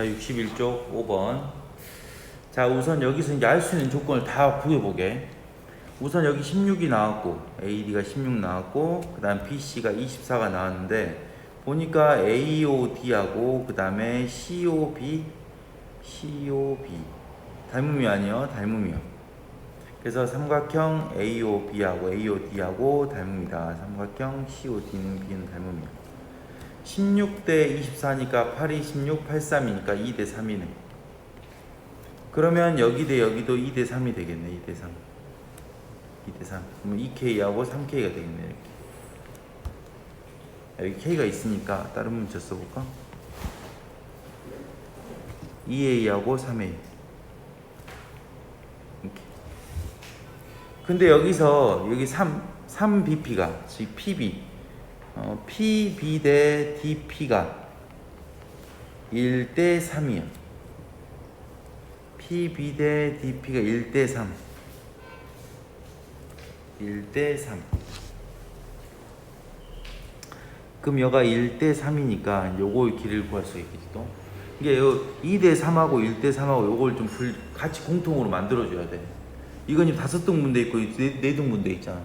자, 61쪽 5번. 자, 우선 여기서 이제 알 수 있는 조건을 다 구해보게. 우선 여기 16이 나왔고, AD가 16 나왔고, 그 다음 BC가 24가 나왔는데, 보니까 AOD하고, 그 다음에 COB, COB. 닮음이 아니요, 닮음이요. 그래서 삼각형 AOB하고 AOD하고 닮음이다. 삼각형 COD는 B는 닮음이야. 16대 24니까 8이 16, 83이니까 2대 3이네. 그러면 여기 대 여기도 2대 3이 되겠네. 2대 3. 2대 3. 그러면 2K하고 3K가 되겠네. 이렇게. 여기 K가 있으니까 다른 문자 써볼까? 2A하고 3A. 이렇게. 근데 여기서 여기 3, 3BP가 즉 PB 어, PB 대 DP가 1대 3이야. PB 대 DP가 1대 3. 1대 3. 그럼 여가 1대 3이니까 요거의 길을 구할 수 있겠지 또. 이게 요 2대 3하고 1대 3하고 요걸 좀 불, 같이 공통으로 만들어 줘야 돼. 이건 지금 다섯 등분돼 있고 네, 네 등분돼 있잖아.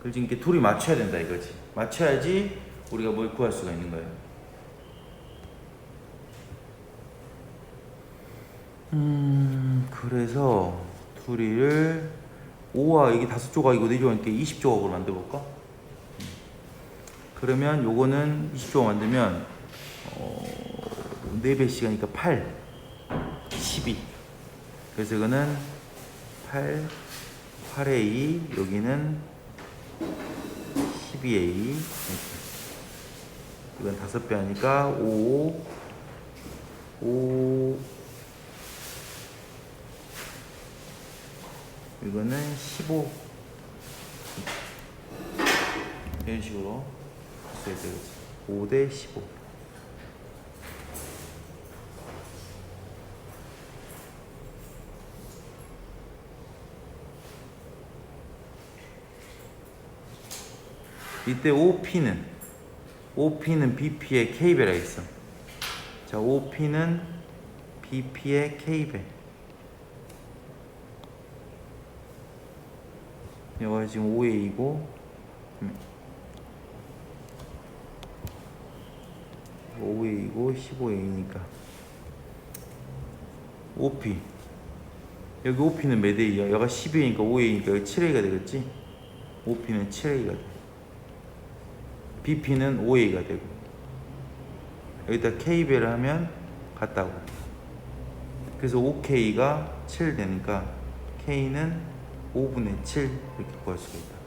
그래서 이렇게 둘이 맞춰야 된다 이거지. 맞춰야지 우리가 뭘 구할 수가 있는 거예요. 음, 그래서 둘이를 5와 여기 다섯 조각이고 네 조각이니까 20조각으로 만들어 볼까? 그러면 요거는 20조각 만들면 어, 4배 시간이니까 8, 12. 그래서 이거는 8, 8A, 여기는 12A. 이렇게. 이건 다섯 배 하니까 5, 5, 이거는 15. 이런 식으로 써야 되겠지. 5 대 15. 이때 OP는 OP는 BP의 K배라 있어. 자, OP는 BP의 K배. 여기가 지금 5A이고 5A이고 15A니까 OP 여기 OP는 몇 A야? 여기가 12A니까 5A니까 여기 7A가 되겠지? OP는 7A가 돼 BP는 5A가 되고 여기다 K배를 하면 같다고. 그래서 5K가 7 되니까 K는 5분의 7 이렇게 구할 수가 있다